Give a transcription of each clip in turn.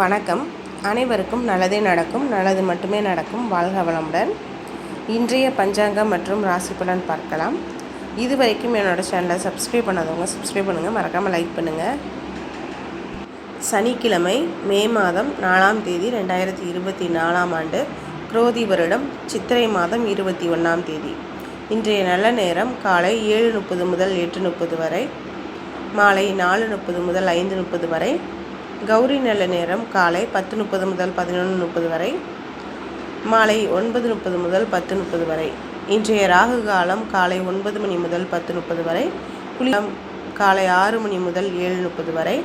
வணக்கம். அனைவருக்கும் நல்லதே நடக்கும் நல்லது மட்டுமே நடக்கும் வாழ்க வளமுடன். இன்றைய பஞ்சாங்கம் மற்றும் ராசி பலன் பார்க்கலாம். இது வரைக்கும் என்னோடய சேனலை சப்ஸ்கிரைப் பண்ணாதவங்க சப்ஸ்கிரைப் பண்ணுங்கள் மறக்காமல் லைக் பண்ணுங்கள் சனிக்கிழமை மே மாதம் நாலாம் தேதி ரெண்டாயிரத்தி இருபத்தி நாலாம் ஆண்டு குரோதி வருடம் சித்திரை மாதம் இருபத்தி ஒன்றாம் தேதி. இன்றைய நல்ல நேரம் காலை ஏழு முப்பது முதல் எட்டு முப்பது வரை மாலை நாலு முப்பது முதல் ஐந்து முப்பது வரை கௌரி நல்ல நேரம் காலை பத்து முப்பது முதல் பதினொன்று முப்பது வரை மாலை ஒன்பது முப்பது முதல் பத்து முப்பது வரை. இன்றைய ராகு காலம் காலை ஒன்பது மணி முதல் பத்து முப்பது வரை குளியம் காலை ஆறு மணி முதல் ஏழு முப்பது வரை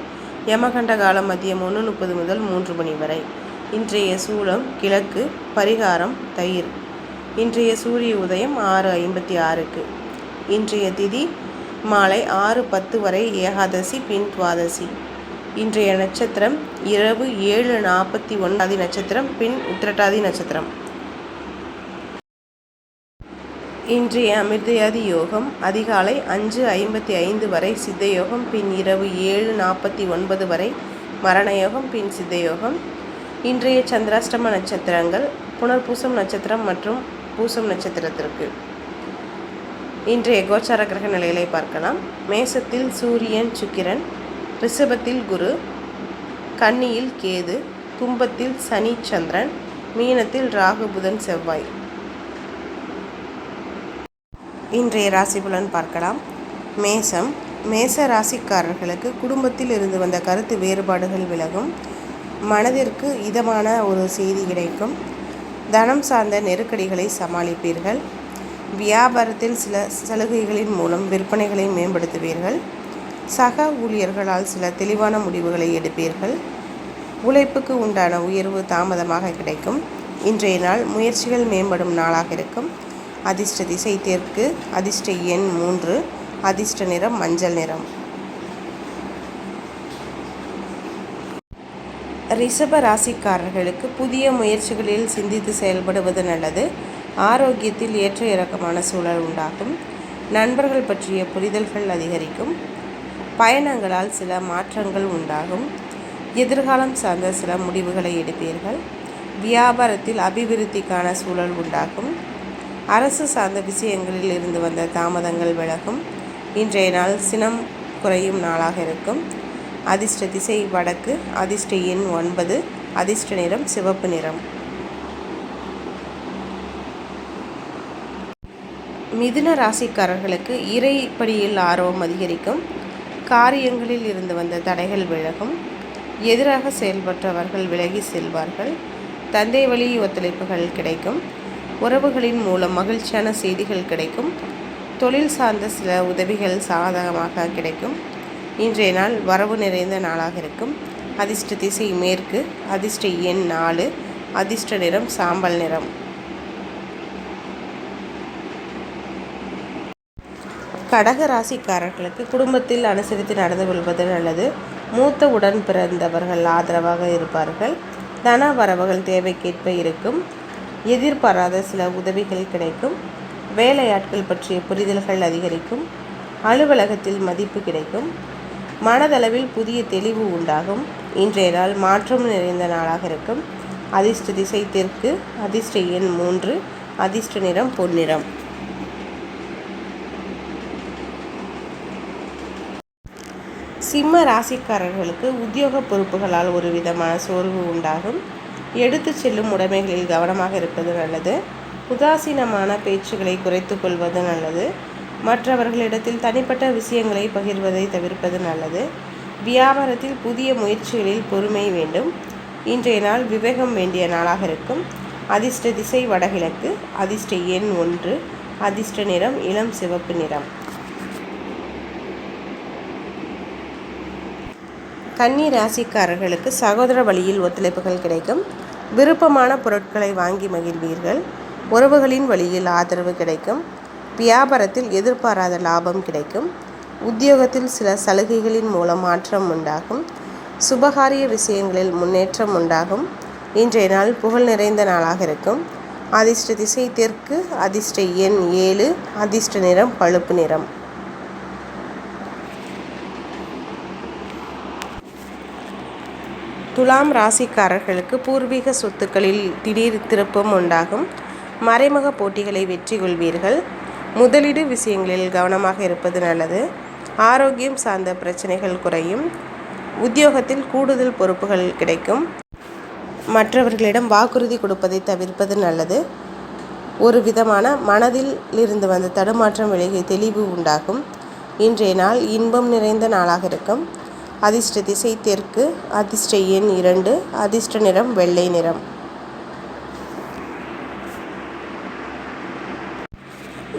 யமகண்ட காலம் மதியம் ஒன்று முப்பது முதல் மூன்று மணி வரை. இன்றைய சூலம் கிழக்கு பரிகாரம் தயிர். இன்றைய சூரிய உதயம் ஆறு ஐம்பத்தி ஆறுக்கு. இன்றைய திதி மாலை ஆறு பத்து வரை ஏகாதசி பின் துவாதசி. இன்றைய நட்சத்திரம் இரவு ஏழு நாற்பத்தி ஒன்றாதி நட்சத்திரம் பின் உத்திரட்டாதி நட்சத்திரம். இன்றைய அமிர்தயாதி யோகம் அதிகாலை அஞ்சு ஐம்பத்தி ஐந்து வரை சித்த யோகம் பின் இரவு ஏழு நாற்பத்தி ஒன்பது வரை மரண யோகம் பின் சித்த யோகம் இன்றைய சந்திராஷ்டம நட்சத்திரங்கள் புனர்பூசம் நட்சத்திரம் மற்றும் பூசம் நட்சத்திரத்திற்கு. இன்றைய கோச்சார கிரக நிலைகளை பார்க்கலாம். மேசத்தில் சூரியன் சுக்கிரன் ரிஷபத்தில் குரு கன்னியில் கேது கும்பத்தில் சனி சந்திரன் மீனத்தில் ராகு புதன் செவ்வாய். இன்றைய ராசி புலன் பார்க்கலாம். மேசம் மேச ராசிக்காரர்களுக்கு குடும்பத்தில் இருந்து வந்த கருத்து வேறுபாடுகள் விலகும். மனதிற்கு இதமான ஒரு செய்தி கிடைக்கும். தனம் சார்ந்த நெருக்கடிகளை சமாளிப்பீர்கள். வியாபாரத்தில் சில சலுகைகளின் மூலம் விற்பனைகளை மேம்படுத்துவீர்கள். சக ஊழியர்களால் சில தெளிவான முடிவுகளை எடுப்பீர்கள். உழைப்புக்கு உண்டான உயர்வு தாமதமாக கிடைக்கும். இன்றைய நாள் முயற்சிகள் மேம்படும் நாளாக இருக்கும். அதிர்ஷ்ட திசை தெற்கு அதிர்ஷ்ட எண் மூன்று அதிர்ஷ்ட நிறம் மஞ்சள் நிறம். ரிஷப ராசிக்காரர்களுக்கு புதிய முயற்சிகளில் சிந்தித்து செயல்படுவது நல்லது. ஆரோக்கியத்தில் ஏற்ற இறக்கமான சூழல் உண்டாகும். நண்பர்கள் பற்றிய புரிதல்கள் அதிகரிக்கும். பயணங்களால் சில மாற்றங்கள் உண்டாகும். எதிர்காலம் சார்ந்த சில முடிவுகளை எடுப்பீர்கள். வியாபாரத்தில் அபிவிருத்திக்கான சூழல் உண்டாகும். அரசு சார்ந்த விஷயங்களில் இருந்து வந்த தாமதங்கள் விலகும். இன்றைய நாள் சினம் குறையும் நாளாக இருக்கும். அதிர்ஷ்ட திசை வடக்கு அதிர்ஷ்ட எண் ஒன்பது அதிர்ஷ்ட நிறம் சிவப்பு நிறம். மிதுன ராசிக்காரர்களுக்கு இறைப்படியில் ஆர்வம் அதிகரிக்கும். காரியங்களில் இருந்து வந்த தடைகள் விலகும். எதிராக செயல்பட்டவர்கள் விலகி செல்வார்கள். தந்தை வழி ஒத்துழைப்புகள் கிடைக்கும். உறவுகளின் மூலம் மகிழ்ச்சியான செய்திகள் கிடைக்கும். தொழில் சார்ந்த சில உதவிகள் சாதகமாக கிடைக்கும். இன்றைய நாள் வரவு நிறைந்த நாளாக இருக்கும். அதிர்ஷ்ட திசை மேற்கு அதிர்ஷ்ட எண் நாலு அதிர்ஷ்ட நிறம் சாம்பல் நிறம். கடக ராசிக்காரர்களுக்கு குடும்பத்தில் அனுசரித்து நடந்து கொள்வது நல்லது. மூத்த உடன் பிறந்தவர்கள் ஆதரவாக இருப்பார்கள். தன வரவுகள் தேவைக்கேற்ப இருக்கும். எதிர்பாராத சில உதவிகள் கிடைக்கும். வேலையாட்கள் பற்றிய புரிதல்கள் அதிகரிக்கும். அலுவலகத்தில் மதிப்பு கிடைக்கும். மனதளவில் புதிய தெளிவு உண்டாகும். இன்றைய நாள் மாற்றம் நிறைந்த நாளாக இருக்கும். அதிர்ஷ்ட திசை தெற்கு அதிர்ஷ்ட எண் மூன்று அதிர்ஷ்ட நிறம் பொன்னிறம். சிம்ம ராசிக்காரர்களுக்கு உத்தியோக பொறுப்புகளால் ஒரு விதமான சோர்வு உண்டாகும். எடுத்து செல்லும் உடைமைகளில் கவனமாக இருப்பது நல்லது. உதாசீனமான பேச்சுகளை குறைத்து கொள்வது நல்லது. மற்றவர்களிடத்தில் தனிப்பட்ட விஷயங்களை பகிர்வதை தவிர்ப்பது நல்லது. வியாபாரத்தில் புதிய முயற்சிகளில் பொறுமை வேண்டும். இன்றைய நாள் விவேகம் வேண்டிய நாளாக இருக்கும். அதிர்ஷ்ட திசை வடகிழக்கு அதிர்ஷ்ட எண் ஒன்று அதிர்ஷ்ட நிறம் இளம் சிவப்பு நிறம். கன்னி ராசிக்காரர்களுக்கு சகோதர வழியில் ஒத்துழைப்புகள் கிடைக்கும். விருப்பமான பொருட்களை வாங்கி மகிழ்வீர்கள். உறவுகளின் வழியில் ஆதரவு கிடைக்கும். வியாபாரத்தில் எதிர்பாராத லாபம் கிடைக்கும். உத்தியோகத்தில் சில சலுகைகளின் மூலம் மாற்றம் உண்டாகும். சுபகாரிய விஷயங்களில் முன்னேற்றம் உண்டாகும். இன்றைய நாள் புகழ் நிறைந்த நாளாக இருக்கும். அதிர்ஷ்ட திசை தெற்கு அதிர்ஷ்ட எண் ஏழு அதிர்ஷ்ட நிறம் பழுப்பு நிறம். துலாம் ராசிக்காரர்களுக்கு பூர்வீக சொத்துக்களில் திடீர் திருப்பம் உண்டாகும். மறைமுக போட்டிகளை வெற்றி கொள்வீர்கள். முதலீடு விஷயங்களில் கவனமாக இருப்பது நல்லது. ஆரோக்கியம் சார்ந்த பிரச்சனைகள் குறையும். உத்தியோகத்தில் கூடுதல் பொறுப்புகள் கிடைக்கும். மற்றவர்களிடம் வாக்குறுதி கொடுப்பதை தவிர்ப்பது நல்லது. ஒரு விதமான மனதில் இருந்து வந்த தடுமாற்றம் விலகி தெளிவு உண்டாகும். இன்றைய நாள் இன்பம் நிறைந்த நாளாக இருக்கும். அதிர்ஷ்ட திசை தெற்கு அதிர்ஷ்ட எண் இரண்டு அதிர்ஷ்ட நிறம் வெள்ளை நிறம்.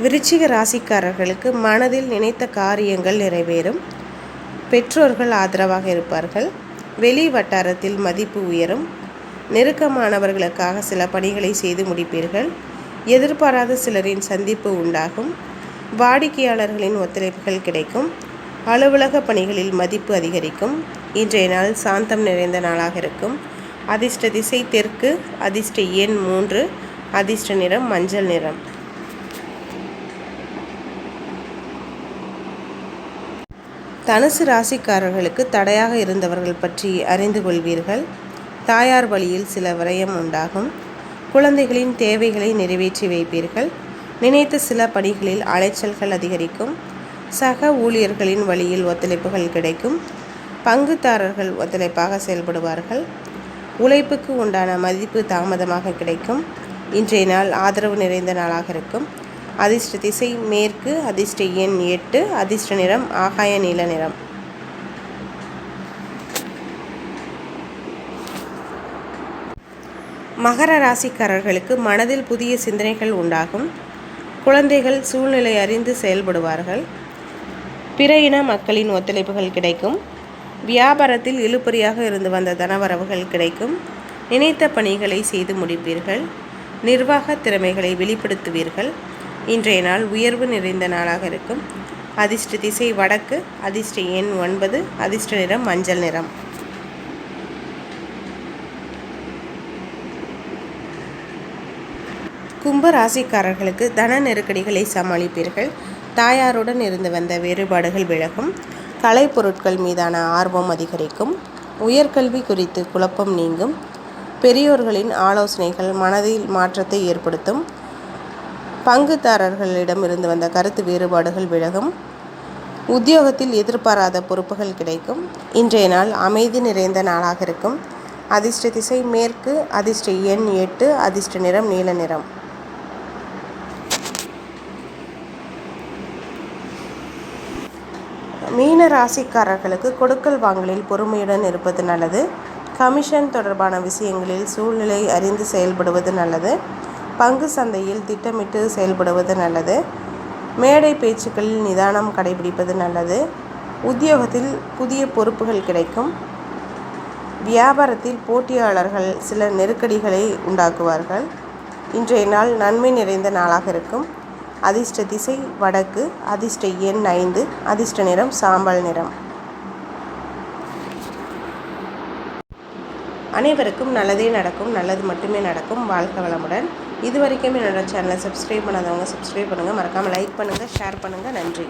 விருச்சிக ராசிக்காரர்களுக்கு மனதில் நினைத்த காரியங்கள் நிறைவேறும். பெற்றோர்கள் ஆதரவாக இருப்பார்கள். வெளி வட்டாரத்தில் மதிப்பு உயரும். நெருக்கமானவர்களுக்காக சில பணிகளை செய்து முடிப்பீர்கள். எதிர்பாராத சிலரின் சந்திப்பு உண்டாகும். வாடிக்கையாளர்களின் ஒத்துழைப்புகள் கிடைக்கும். அலுவலக பணிகளில் மதிப்பு அதிகரிக்கும். இன்றைய நாள் சாந்தம் நிறைந்த நாளாக இருக்கும். அதிர்ஷ்ட திசை தெற்கு அதிர்ஷ்ட எண் மூன்று அதிர்ஷ்ட நிறம் மஞ்சள் நிறம். தனுசு ராசிக்காரர்களுக்கு தடையாக இருந்தவர்கள் பற்றி அறிந்து கொள்வீர்கள். தாயார் வழியில் சில விரயம் உண்டாகும். குழந்தைகளின் தேவைகளை நிறைவேற்றி வைப்பீர்கள். நினைத்த சில பணிகளில் அலைச்சல்கள் அதிகரிக்கும். சக ஊழியர்களின் வழியில் ஒத்துழைப்புகள் கிடைக்கும். பங்குதாரர்கள் ஒத்துழைப்பாக செயல்படுவார்கள். உழைப்புக்கு உண்டான மதிப்பு தாமதமாக கிடைக்கும். இன்றைய நாள் ஆதரவு நிறைந்த நாளாக இருக்கும். அதிர்ஷ்ட திசை மேற்கு அதிர்ஷ்ட எண் எட்டு அதிர்ஷ்ட நிறம் ஆகாய நீல நிறம். மகர ராசிக்காரர்களுக்கு மனதில் புதிய சிந்தனைகள் உண்டாகும். குழந்தைகள் சூழ்நிலை அறிந்து செயல்படுவார்கள். பிற இன மக்களின் ஒத்துழைப்புகள் கிடைக்கும். வியாபாரத்தில் இழுபறியாக இருந்து வந்த தனவரவுகள் கிடைக்கும். நினைத்த பணிகளை செய்து முடிப்பீர்கள். நிர்வாக திறமைகளை வெளிப்படுத்துவீர்கள். இன்றைய நாள் உயர்வு நிறைந்த நாளாக இருக்கும். அதிர்ஷ்ட திசை வடக்கு அதிர்ஷ்ட எண் ஒன்பது அதிர்ஷ்ட நிறம் மஞ்சள் நிறம். கும்ப ராசிக்காரர்களுக்கு தன நெருக்கடிகளை சமாளிப்பீர்கள். தாயாருடன் இருந்து வந்த வேறுபாடுகள் விலகும். கலைப்பொருட்கள் மீதான ஆர்வம் அதிகரிக்கும். உயர்கல்வி குறித்து குழப்பம் நீங்கும். பெரியோர்களின் ஆலோசனைகள் மனதில் மாற்றத்தை ஏற்படுத்தும். பங்குதாரர்களிடம் இருந்து வந்த கருத்து வேறுபாடுகள் விலகும். உத்தியோகத்தில் எதிர்பாராத பொறுப்புகள் கிடைக்கும். இன்றைய நாள் அமைதி நிறைந்த நாளாக இருக்கும். அதிர்ஷ்ட திசை மேற்கு அதிர்ஷ்ட எண் எட்டு அதிர்ஷ்ட நிறம் நீல நிறம். மீன ராசிக்காரர்களுக்கு கொடுக்கல் வாங்கலில் பொறுமையுடன் இருப்பது நல்லது. கமிஷன் தொடர்பான விஷயங்களில் சூழ்நிலை அறிந்து செயல்படுவது நல்லது. பங்கு சந்தையில் திட்டமிட்டு செயல்படுவது நல்லது. மேடை பேச்சுக்களில் நிதானம் கடைபிடிப்பது நல்லது. உத்தியோகத்தில் புதிய பொறுப்புகள் கிடைக்கும். வியாபாரத்தில் போட்டியாளர்கள் சில நெருக்கடிகளை உண்டாக்குவார்கள். இன்றைய நாள் நன்மை நிறைந்த நாளாக இருக்கும். அதிர்ஷ்ட திசை வடக்கு அதிர்ஷ்ட எண் ஐந்து அதிர்ஷ்ட நிறம் சாம்பல் நிறம். அனைவருக்கும் நல்லதே நடக்கும் நல்லது மட்டுமே நடக்கும். வாழ்க வளமுடன். இது வரைக்கும் என்னோட சேனலை சப்ஸ்கிரைப் பண்ணாதவங்க சப்ஸ்கிரைப் பண்ணுங்கள் மறக்காமல் லைக் பண்ணுங்கள் ஷேர் பண்ணுங்கள் நன்றி.